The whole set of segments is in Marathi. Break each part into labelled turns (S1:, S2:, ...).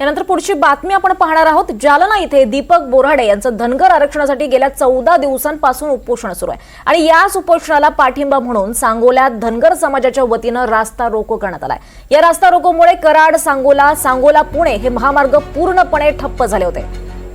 S1: यानंतर पुढची बातमी आपण पाहणार आहोत. जालना इथे दीपक बोराडे यांचं धनगर आरक्षणासाठी गेल्या चौदा दिवसांपासून उपोषण सुरू आहे. आणि याच उपोषणाला पाठिंबा म्हणून सांगोल्यात धनगर समाजाच्या वतीनं रास्ता रोको करण्यात आलाय. या रास्ता रोकोमुळे कराड सांगोला सांगोला पुणे हे महामार्ग पूर्णपणे ठप्प झाले होते.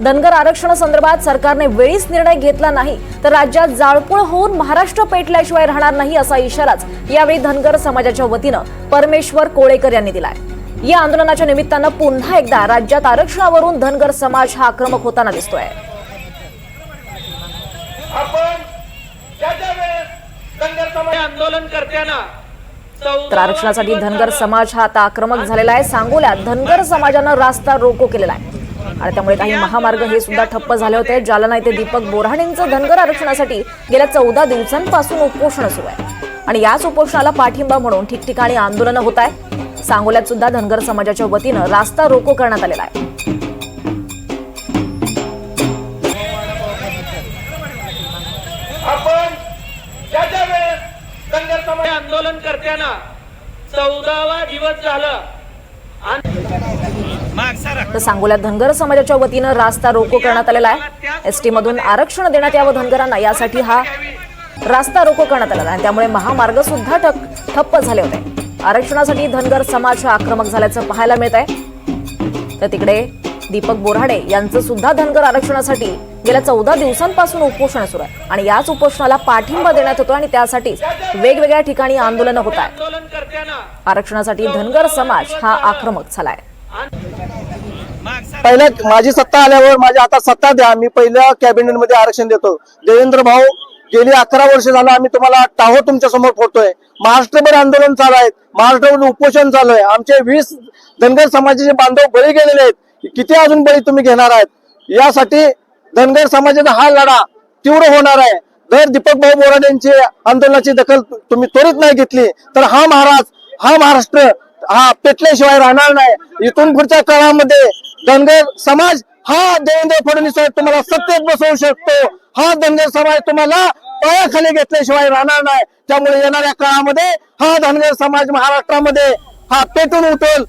S1: धनगर आरक्षणासंदर्भात सरकारने वेळीच निर्णय घेतला नाही तर राज्यात जाळपोळ होऊन महाराष्ट्र पेटल्याशिवाय राहणार नाही असा इशाराच यावेळी धनगर समाजाच्या वतीनं परमेश्वर कोळेकर यांनी दिलाय. या आंदोलनाच्या निमित्तानं पुन्हा एकदा राज्यात आरक्षणावरून धनगर समाज हा आक्रमक होताना दिसतोय.
S2: आपण ज्याच्या वेळेस धनगर समाज आंदोलन करताना
S1: तर आरक्षणासाठी धनगर समाज हा आता आक्रमक झालेला आहे. सांगोल्यात धनगर समाजानं रास्ता रोको केलेला आहे. आणि त्यामुळे काही महामार्ग हे सुद्धा ठप्प झाले होते. जालना येथे दीपक बोऱ्हाडेंचं धनगर आरक्षणासाठी गेल्या चौदा दिवसांपासून उपोषण सुरू आहे. आणि याच उपोषणाला पाठिंबा म्हणून ठिकठिकाणी आंदोलनं होत आहे सांगोल्यात सुद्धा धनगर समाजाच्या वतीनं रास्ता रोको करण्यात आलेला आहे.
S2: आपण ज्याच्या वेळेस धनगर समाज आंदोलन करताना चौदावा दिवस झाला
S1: तर सांगोल्यात धनगर समाजाच्या वतीनं रास्ता रोको करण्यात आलेला आहे. एसटी मधून आरक्षण देण्यात यावं धनगरांना यासाठी हा रास्ता रोको करण्यात आलेला आहे. त्यामुळे महामार्ग सुद्धा ठप- ठप्प झाले होते. आरक्षणासाठी धनगर समाज हा आक्रमक झाल्याचं पाहायला मिळत आहे तर तिकडे दीपक बोराडे यांचं सुद्धा धनगर आरक्षणासाठी गेल्या चौदा दिवसांपासून उपोषण सुरू आहे. आणि याच उपोषणाला पाठिंबा देण्यात होतो आणि त्यासाठी वेगवेगळ्या ठिकाणी आंदोलनं होत आहेत. आरक्षणासाठी धनगर समाज हा आक्रमक झालाय.
S3: पहिल्या माझी सत्ता आल्यावर माझी आता सत्ता द्या. मी पहिल्या कॅबिनेटमध्ये आरक्षण देतो. देवेंद्र भाऊ गेली अकरा वर्ष झालं आम्ही तुम्हाला टाहो तुमच्यासमोर फोडतोय. महाराष्ट्रभर आंदोलन चालू आहेत. महाराष्ट्रभर उपोषण चालू आहे. आमचे वीस धनगर समाजाचे बांधव बळी गेलेले आहेत. किती अजून बळी तुम्ही घेणार आहेत? यासाठी धनगर समाजाचा हा लढा तीव्र होणार आहे. जर दीपक भाऊ बोराडे यांची आंदोलनाची दखल तुम्ही त्वरित नाही घेतली तर हा महाराज हा महाराष्ट्र हा पेटल्याशिवाय राहणार नाही. इथून पुढच्या काळामध्ये धनगर समाज हा देवेंद्र फडणवीस साहेब तुम्हाला सत्तेत बसवू शकतो. हा धनगर समाज तुम्हाला पायाखाली घेतल्याशिवाय राहणार नाही. त्यामुळे येणाऱ्या काळामध्ये हा धनगर समाज महाराष्ट्रामध्ये हा पेटून उठेल.